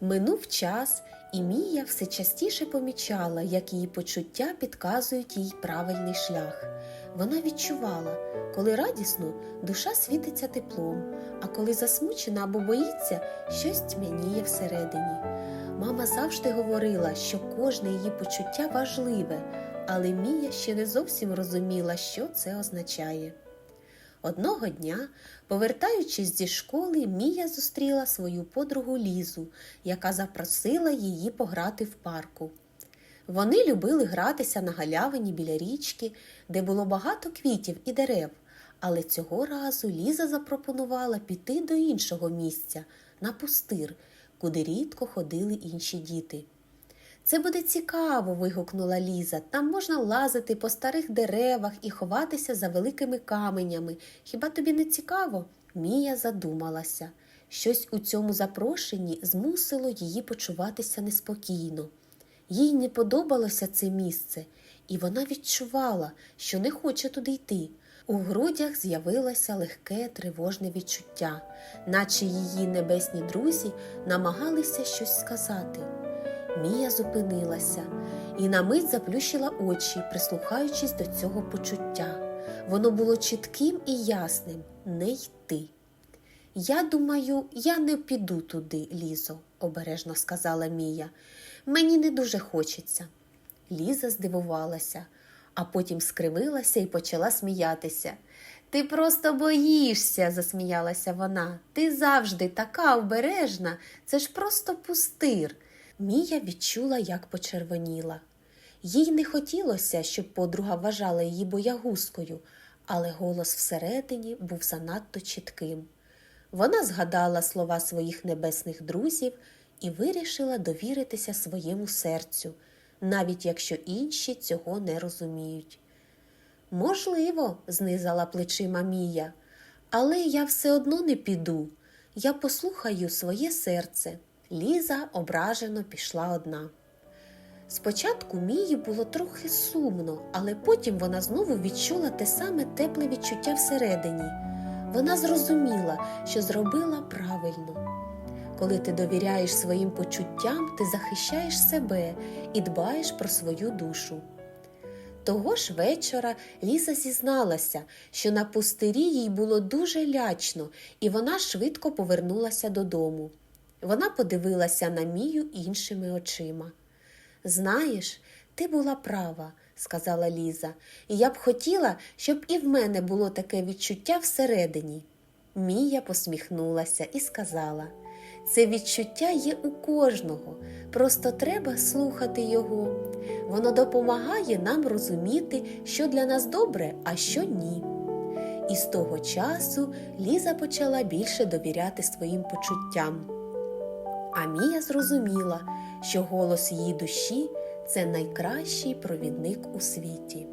Минув час, і Мія все частіше помічала, як її почуття підказують їй правильний шлях. Вона відчувала, коли радісно душа світиться теплом, а коли засмучена або боїться, щось тьмяніє всередині. Мама завжди говорила, що кожне її почуття важливе, але Мія ще не зовсім розуміла, що це означає. Одного дня, повертаючись зі школи, Мія зустріла свою подругу Лізу, яка запросила її пограти в парку. Вони любили гратися на галявині біля річки, де було багато квітів і дерев, але цього разу Ліза запропонувала піти до іншого місця на пустир, куди рідко ходили інші діти. Це буде цікаво. вигукнула Ліза. Там можна лазити по старих деревах і ховатися за великими каменями. Хіба тобі не цікаво? Мія задумалася. Щось у цьому запрошенні змусило її почуватися неспокійно. Їй не подобалося це місце, і вона відчувала, що не хоче туди йти. У грудях з'явилося легке тривожне відчуття, наче її небесні друзі намагалися щось сказати. Мія зупинилася і на мить заплющила очі, прислухаючись до цього почуття. Воно було чітким і ясним не йти. Я думаю, я не піду туди, Лізо, обережно сказала Мія. Мені не дуже хочеться. Ліза здивувалася, а потім скривилася і почала сміятися. Ти просто боїшся, засміялася вона. Ти завжди така обережна, це ж просто пустир. Мія відчула, як почервоніла. Їй не хотілося, щоб подруга вважала її боягузкою, але голос всередині був занадто чітким. Вона згадала слова своїх небесних друзів і вирішила довіритися своєму серцю, навіть якщо інші цього не розуміють. Можливо, знизала плечима Мія, але я все одно не піду. Я послухаю своє серце. Ліза ображено пішла одна. Спочатку Мії було трохи сумно, але потім вона знову відчула те саме тепле відчуття всередині. Вона зрозуміла, що зробила правильно. Коли ти довіряєш своїм почуттям, ти захищаєш себе і дбаєш про свою душу. Того ж вечора Ліза зізналася, що на пустирі їй було дуже лячно, і вона швидко повернулася додому. Вона подивилася на Мію іншими очима. Знаєш, ти була права, сказала Ліза, і я б хотіла, щоб і в мене було таке відчуття всередині. Мія посміхнулася і сказала це відчуття є у кожного, просто треба слухати його. Воно допомагає нам розуміти, що для нас добре, а що ні. І з того часу Ліза почала більше довіряти своїм почуттям. А Мія зрозуміла, що голос її душі це найкращий провідник у світі.